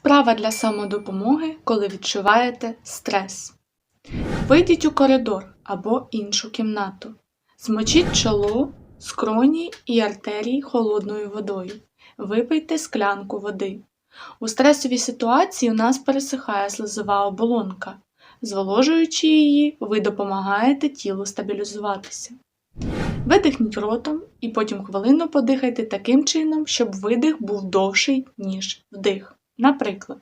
Вправа для самодопомоги, коли відчуваєте стрес. Вийдіть у коридор або іншу кімнату. Змочіть чоло, скроні і артерії холодною водою. Випийте склянку води. У стресовій ситуації у нас пересихає слизова оболонка. Зволожуючи її, ви допомагаєте тілу стабілізуватися. Видихніть ротом і потім хвилину подихайте таким чином, щоб видих був довший, ніж вдих. Наприклад,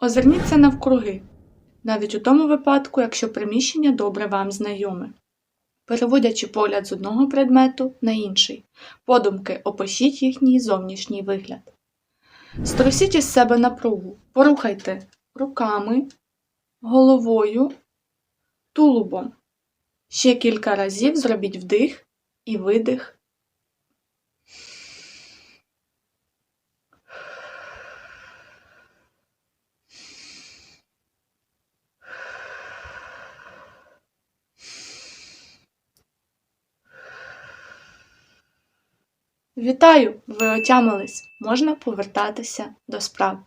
озирніться навкруги, навіть у тому випадку, якщо приміщення добре вам знайоме. Переводячи погляд з одного предмету на інший, подумки опишіть їхній зовнішній вигляд. Струсіть із себе напругу, порухайте руками, головою, тулубом. Ще кілька разів зробіть вдих і видих. Вітаю! Ви отямились. Можна повертатися до справ.